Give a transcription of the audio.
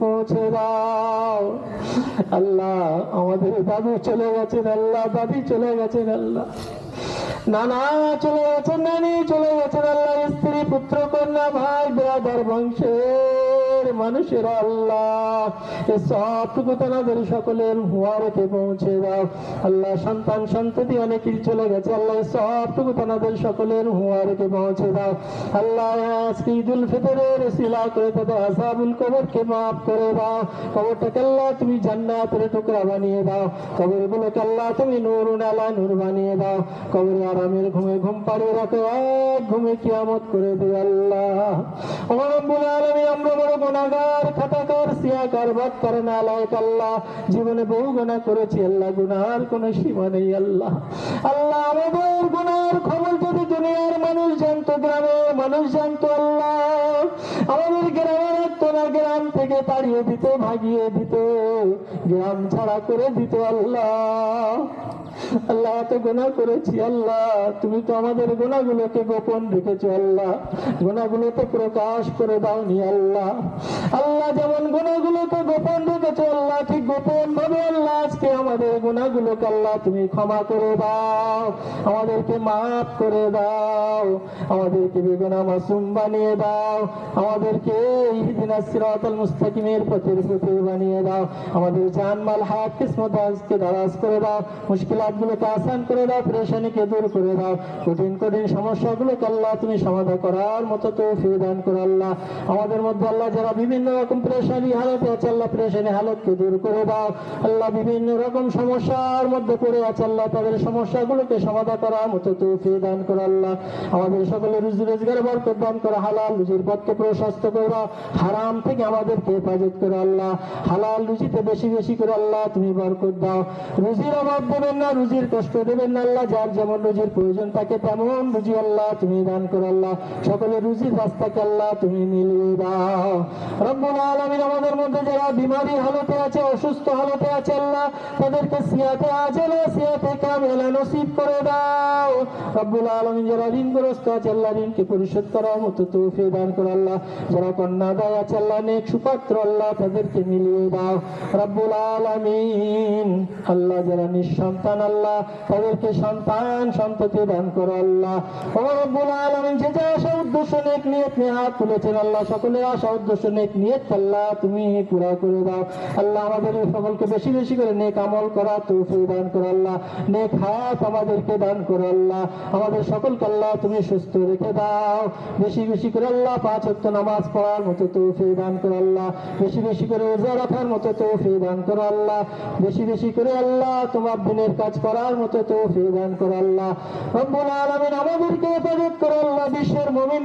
পৌঁছে দাও। আল্লাহ, আমাদের দাদু চলে গেছেন, আল্লাহ, দাদি চলে গেছেন, আল্লাহ। নানা চলে গেছেন, নানি চলে গেছেন আল্লাহ স্ত্রী, পুত্র, কন্যা, ভাই বেড়াদার বংশের মানুষের আল্লাহ। এ তাদের সকলের হুয়ারকে পৌঁছে দাও। আল্লাহ, সন্তান, সন্ততি অনেকেই চলে গেছে। আল্লাহ সবটুকু তাদের সকলের হুয়ারকে পৌঁছে দাও। আল্লাহ, আজকে ঈদুল ফিতরের সিলা করে তাদের আসাবুল কবরকে মাফ করে দাও। কবরটাকে আল্লাহ তুমি জান্নাতের টুকরা বানিয়ে দাও। কবরগুলোকে আল্লাহ তুমি নূর আলা নূর বানিয়ে দাও। কবরে আরামের ঘুমে ঘুম পাড়িয়ে রাখো। এক ঘুমে কিয়ামত করে দিও আল্লাহ। আমার রব্বুল আলামিন আমরা বড় গুনাহগার জীবনে বহু গুনাহ করেছি, আল্লাহ গুনার কোনো সীমা নেই, আল্লাহ। আল্লাহ আমাদের গুনার খবর যদি দুনিয়ার মানুষ জানতো, গ্রামের মানুষ জানতো, আল্লাহ। আমাদের গ্রামে রাখতো না গ্রাম থেকে তাড়িয়ে দিত, ভাগিয়ে দিত। গ্রাম ছাড়া করে দিত, আল্লাহ। আল্লাহ এত গোনা করেছি আল্লাহ। তুমি তো আমাদের গোনাগুলোকে গোপন রেখেছো আল্লাহ। গুণাগুলোকে প্রকাশ করে দাওনি আল্লাহ। আল্লাহ যেমন গোনাগুলোকে গোপন রেখেছো, আল্লাহ ঠিক গোপন ভাবে আমাদের গুণাগুলোকে আল্লাহ তুমি ক্ষমা করে দাও, আমাদেরকে মাফ করে দাও, আমাদেরকে বেগুনা মাসুম বানিয়ে দাও, আমাদেরকে সিরাতাল মুস্তাকিমের পথের পথে বানিয়ে দাও, আমাদের জানমাল হায়াত কিসমত আজকে দারাজ করে দাও আসান করে দাও, পরেশানিকে দূর করে দাও, কঠিন কঠিন সমস্যাগুলোকে আল্লাহ তুমি সমাধান করার মতো তো দান করো আল্লাহ। আমাদের মধ্যে আল্লাহ যারা বিভিন্ন রকম পরেশানি হালতে আছে, আল্লাহ পরেশানি হালতকে দূর করে দাও, আল্লাহ বিভিন্ন রকম সমস্যার মধ্যে পড়ে আছে আল্লাহ, তাদের সমস্যাগুলোকে সমাধান করার মতো তো দান করো আল্লাহ। আমাদের সকলে রুজি রোজগার, বরকত দান করো হালাল, রুজির পথকে প্রশস্ত করো, হারাম থেকে আমাদেরকে হেফাজত করো আল্লাহ। হালাল রুজিতে বেশি বেশি করে আল্লাহ, তুমি বরকত দাও। রুজির অভাব দেবেন না, রুজির কষ্ট দেবেন না আল্লাহ, যার যেমন রুজির প্রয়োজন থাকে তেমন রুজি আল্লাহ, তুমি দান করো আল্লাহ। সকলে রুজির রাস্তাকে আল্লাহ, তুমি মিলিয়ে দাও। রব্বুল আলামিন আমাদের মধ্যে যারা বিমারি হালতে আছে, অসুস্থ হালতে আছে আল্লাহ তাদেরকে সিয়াতে আজেলা সিয়াতে কামেলা নসিব করে দাও। রব্বুল আলামিন যারা ঋণগ্রস্ত আছে, আল্লাহ ঋণকে পরিশোধ করার মতো তৌফিক দান করো আল্লাহ। যারা কন্যা দেয় আছে, আল্লাহ নেক সুপাত্র আল্লাহ তাদেরকে মিলিয়ে দাও। রব্বুল আলামিন, আল্লাহ যারা নিঃসন্তান আল্লাহ, তাদেরকে সন্তান সন্ততি দান করো আল্লাহ। ও রব্বুল আলামিন, যে যা আশা, উদ্দেশ্য, নেক নিয়ত নিয়ে হাত তুলেছেন আল্লাহ, সকলের আশা, উদ্দেশ্য, নেক নিয়ত আল্লাহ তুমি পুরা করে দাও। আল্লাহ আমাদের সকলকে বেশি বেশি করে নেক আমল করা তৌফিক দান করো আল্লাহ। নেক হাত আমাদেরকে দান করো আল্লাহ। আমাদের সকলকে আল্লাহ তুমি সুস্থ রেখে দাও। বেশি বেশি করে আল্লাহ পাঁচ ওয়াক্ত নামাজ পড়ার মতো তৌফিক দান করো আল্লাহ। বেশি বেশি করে রোজা রাখার মতো তৌফিক দান করো আল্লাহ। বেশি বেশি করে আল্লাহ তোমার দিনের কাজ করার মতো তৌফিক দান করো আল্লাহ। রব্বুল আলামিন আমাদেরকে হেফাজত করো আল্লাহ, বিশ্বের মুমিন